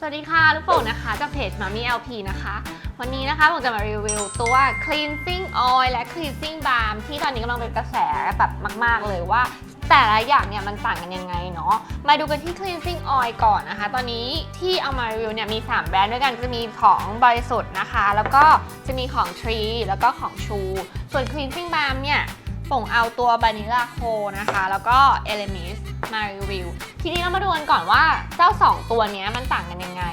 สวัสดีค่ะลูกโป่งนะคะจากเพจ Mami LP นะคะ วันนี้นะคะผมจะมารีวิวตัว cleansing oil และ cleansing balm ที่ตอนนี้กำลังเป็นกระแสแบบมาก ๆ เลยว่า แต่ละอย่างเนี่ยมันต่างกันยังไงเนาะมาดูกันที่ cleansing oil ก่อนนะคะ ตอนนี้ที่เอามารีวิวเนี่ยมี 3 แบรนด์ด้วยกันจะมีของบริสุทธิ์นะคะ แล้วก็จะมีของ Tree แล้วก็ของ True ส่วน cleansing balm เนี่ยป่งเอาตัว Vanilla Co นะคะ แล้วก็ Elemis มารีวิว ทีนี้เรามาดูกันก่อนว่าเจ้า 2 ตัวนี้มันต่างกันยังไง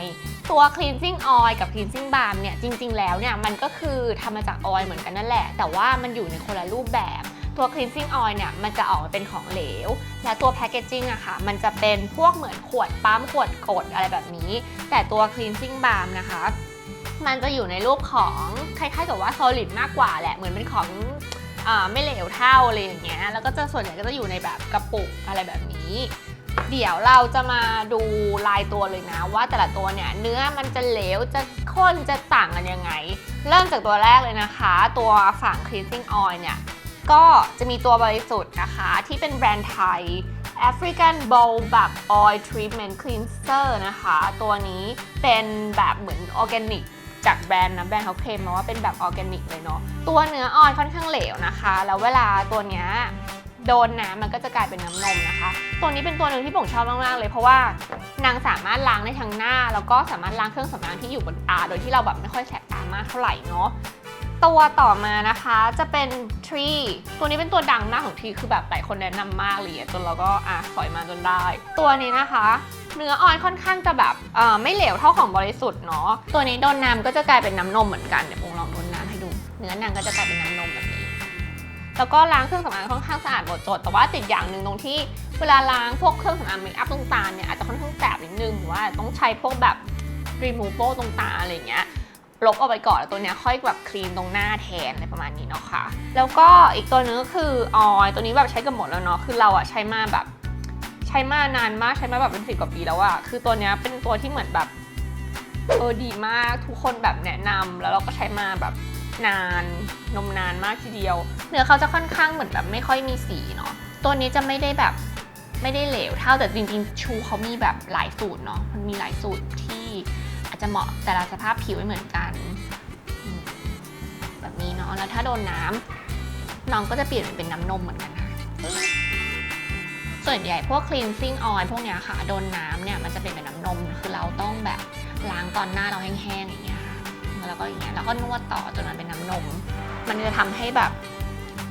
ตัว cleansing oil กับ cleansing balm เนี่ยจริง ๆ แล้วเนี่ยมันก็คือทำมาจากออยล์เหมือนกันนั่นแหละ แต่ว่ามันอยู่ในคนละรูปแบบตัว cleansing oil เนี่ยมันจะออกมาเป็นของเหลว และตัว packaging อะค่ะ มันจะเป็นพวกเหมือนขวดปั๊มขวดกดอะไรแบบนี้ แต่ตัว cleansing balm นะคะ มันจะอยู่ในรูปของคล้ายๆกับว่า solid มากกว่าแหละ เหมือนเป็นของ ไม่เหลวเท่าอะไรอย่างเงี้ย แล้วก็จะส่วนใหญ่ก็จะอยู่ในแบบกระปุกอะไรแบบนี้ เดี๋ยวเราจะมาดูลายตัวเลยนะ ว่าแต่ละตัวเนี่ยเนื้อมันจะเหลวจะข้นจะต่างกันยังไง เริ่มจากตัวแรกเลยนะคะ ตัวฝั่ง cleansing oil เนี่ยก็จะมีตัวบริสุทธิ์นะคะ ที่เป็นแบรนด์ไทย African Bowl แบบ Oil Treatment Cleanser นะคะ ตัวนี้เป็นแบบเหมือนออร์แกนิก จากแบรนด์นะแบรนด์เขาเคลมมาว่าเป็นแบบออร์แกนิกเลยเนาะตัวเนื้ออ่อนค่อนข้างเหลวนะคะ แล้วเวลาตัวเนี้ยโดนน้ำมันก็จะกลายเป็นน้ำนมนะคะ ตัวนี้เป็นตัวหนึ่งที่ผมชอบมากๆเลย เพราะว่านางสามารถล้างได้ทั้งหน้า แล้วก็สามารถล้างเครื่องสำอางที่อยู่บนตา โดยที่เราแบบไม่ค่อยแสบตามากเท่าไหร่เนาะ ตัวต่อมานะคะจะเป็น Tree ตัวนี้เป็นตัวดังมากของ Tree คือแบบหลายคนแนะนำมากเลยอะจนเราก็อะสอยมาจนได้ ตัวนี้นะคะ เนื้อออยค่อนข้างจะแบบเอ่อไม่เหลวเท่าของบริสุทธิ์เนาะตัวนี้โดนน้ำก็จะกลายเป็นน้ำนมเหมือนกันเดี๋ยวปงลองโดนน้ำให้ดู เนื้อนางก็จะกลายเป็นน้ำนมแบบนี้ แล้วก็ล้างเครื่องสำอางค่อนข้างสะอาดหมดจด แต่ว่าติดอย่างหนึ่งตรงที่เวลาล้างพวกเครื่องสำอางเมคอัพตรงตาเนี่ยอาจจะค่อนข้างแสบนิดนึงหรือว่าต้องใช้พวกแบบ removal ตรงตาอะไรอย่างเงี้ย ลบออกไปก่อนแล้วตัวเนี้ยค่อยแบบคลีนตรงหน้าแทนอะไรประมาณนี้เนาะค่ะ แล้วก็อีกตัวนึงก็คือออยตัวนี้แบบใช้กันหมดแล้วเนาะคือเราอะใช้มาแบบใช้มานานมากใช้มาแบบเป็นสิบกว่าปีแล้วอะคือตัวเนี้ยเป็นตัวที่เหมือนแบบเออดีมากทุกคนแบบแนะนำแล้วเราก็ใช้มาแบบนานนมนานมากทีเดียว เนื้อเขาจะค่อนข้างเหมือนแบบไม่ค่อยมีสีเนาะตัวนี้จะไม่ได้แบบไม่ได้เหลวเท่าแต่จริงๆ ชูเขามีแบบหลายสูตรเนาะมันมีหลายสูตรที่ จะเหมาะแต่ละสภาพผิวไม่เหมือนกัน แบบนี้เนาะแล้วถ้าโดนน้ำน้องก็จะเปลี่ยนเป็นน้ำนมเหมือนกันค่ะส่วนใหญ่พวก cleansing oil พวกเนี้ยค่ะ โดนน้ำเนี่ยมันจะเป็นเป็นน้ำนม คือเราต้องแบบล้างตอนหน้าเราแห้งๆอย่างเงี้ยค่ะแล้วก็อย่างเงี้ยแล้วก็นวดต่อจนมันเป็นน้ำนม มันจะทำให้แบบ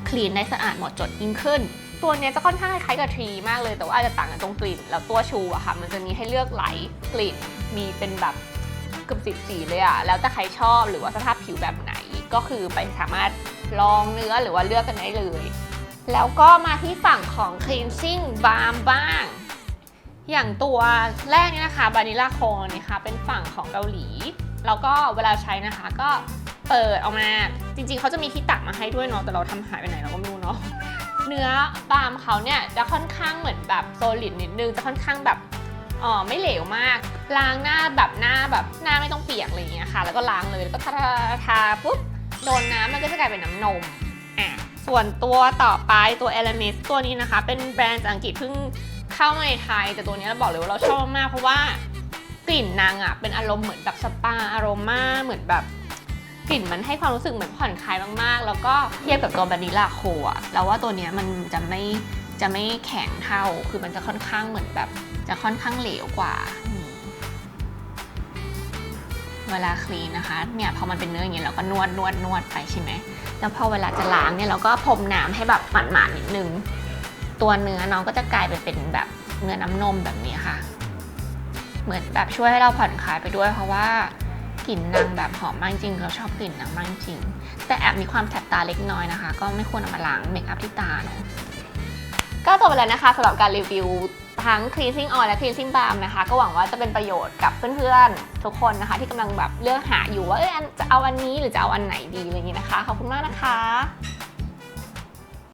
คลีนได้สะอาดหมดจดยิ่งขึ้น ตัวเนี้ยจะค่อนข้างคล้ายกับทรีมากเลยแต่ว่าอาจจะต่างกันตรงกลิ่น แล้วตัวชูอะค่ะ มันจะมีให้เลือกหลายกลิ่น มีเป็นแบบ เกือบสิบสีเลยอะแล้วแต่ใครชอบหรือว่าสภาพผิวแบบไหนก็คือไปสามารถลองเนื้อหรือว่าเลือกกันได้เลย แล้วก็มาที่ฝั่งของ cleansing balm บ้าง อย่างตัวแรกนี่นะคะ Vanilla c o นี่ค่ะเป็นฝั่งของเกาหลี แล้วก็เวลาใช้นะคะก็เปิดออกมาจริงๆ เขาจะมีที่ตักมาให้ด้วยเนาะแต่เราทำหายไปไหนเราก็ไม่รู้เนาะเนื้อบาล์มเขาเนี่ยจะค่อนข้างเหมือนแบบโซลิดนิดนึงจะค่อนข้างแบบ อ๋อไม่เหลวมาก ล้างหน้าแบบหน้าแบบหน้าไม่ต้องเปียกอะไรอย่างเงี้ยค่ะ แล้วก็ล้างเลยแล้วก็ทาทาทาปุ๊บโดนน้ำมันก็จะกลายเป็นน้ำนมอะส่วนตัวต่อไปตัว e l e m i s ตัวนี้นะคะ เป็นแบรนด์จากอังกฤษเพิ่งเข้ามาในไทย แต่ตัวนี้เราบอกเลยว่าเราชอบมากเพราะว่ากลิ่นนางอะเป็นอารมณ์เหมือนแบบสปาอารมาเหมือนแบบกลิ่นมันให้ความรู้สึกเหมือนผ่อนคลายมากๆ แล้วก็เทียบกับตัวบานิลาโคอะเราว่าตัวนี้มันจะไม่ จะไม่แข็งเท่า คือมันจะค่อนข้างเหมือนแบบ จะค่อนข้างเหลวกว่า เวลาคลีนนะคะ เนี่ยพอมันเป็นเนื้ออย่างเงี้ยเราก็นวดนวดนวดไปใช่ไหม แล้วพอเวลาจะล้างเนี่ยเราก็พรมน้ำให้แบบหมาดๆนิดนึง ตัวเนื้อน้องก็จะกลายไปเป็นแบบเนื้อน้ำนมแบบนี้ค่ะ เหมือนแบบช่วยให้เราผ่อนคลายไปด้วย เพราะว่ากลิ่นนางแบบหอมมากจริงเราชอบกลิ่นนางมากจริง แต่แอบมีความแสบตาเล็กน้อยนะคะ ก็ไม่ควรเอามาล้างเมคอัพที่ตาเนาะ ก็จบไปแล้วนะคะสำหรับการรีวิวทั้ง cleansing oil และ cleansing balm นะคะ ก็หวังว่าจะเป็นประโยชน์กับเพื่อนๆ ทุกคนนะคะ ที่กำลังแบบเลือกหาอยู่ว่าเออจะเอาอันนี้หรือจะเอาอันไหนดีอะไรอย่างนี้นะคะ ขอบคุณมากนะคะ